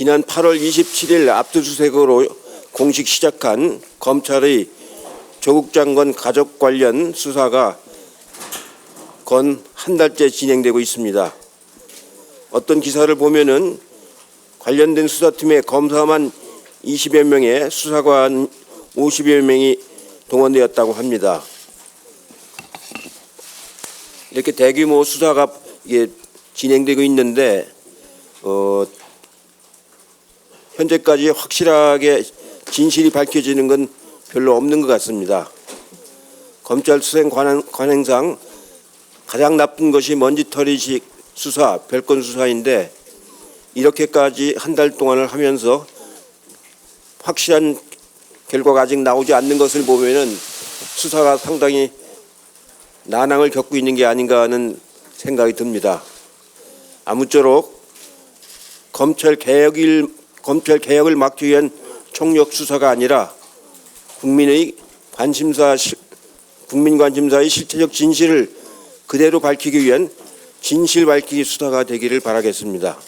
지난 8월 27일 압수수색으로 공식 시작한 검찰의 조국 장관 가족 관련 수사가 건 한 달째 진행되고 있습니다. 어떤 기사를 보면은 관련된 수사팀에 검사만 20여 명의 수사관 50여 명이 동원되었다고 합니다. 이렇게 대규모 수사가 진행되고 있는데 어, 현재까지 확실하게 진실이 밝혀지는 건 별로 없는 것 같습니다. 검찰 수행 관행, 관행상 가장 나쁜 것이 먼지털이식 수사, 별건 수사인데 이렇게까지 한 달 동안을 하면서 확실한 결과가 아직 나오지 않는 것을 보면은 수사가 상당히 난항을 겪고 있는 게 아닌가 하는 생각이 듭니다. 아무쪼록 검찰 개혁일 검찰 개혁을 막기 위한 총력 수사가 아니라 국민의 관심사 시- 국민 관심사의 실체적 진실을 그대로 밝히기 위한 진실 밝히기 수사가 되기를 바라겠습니다.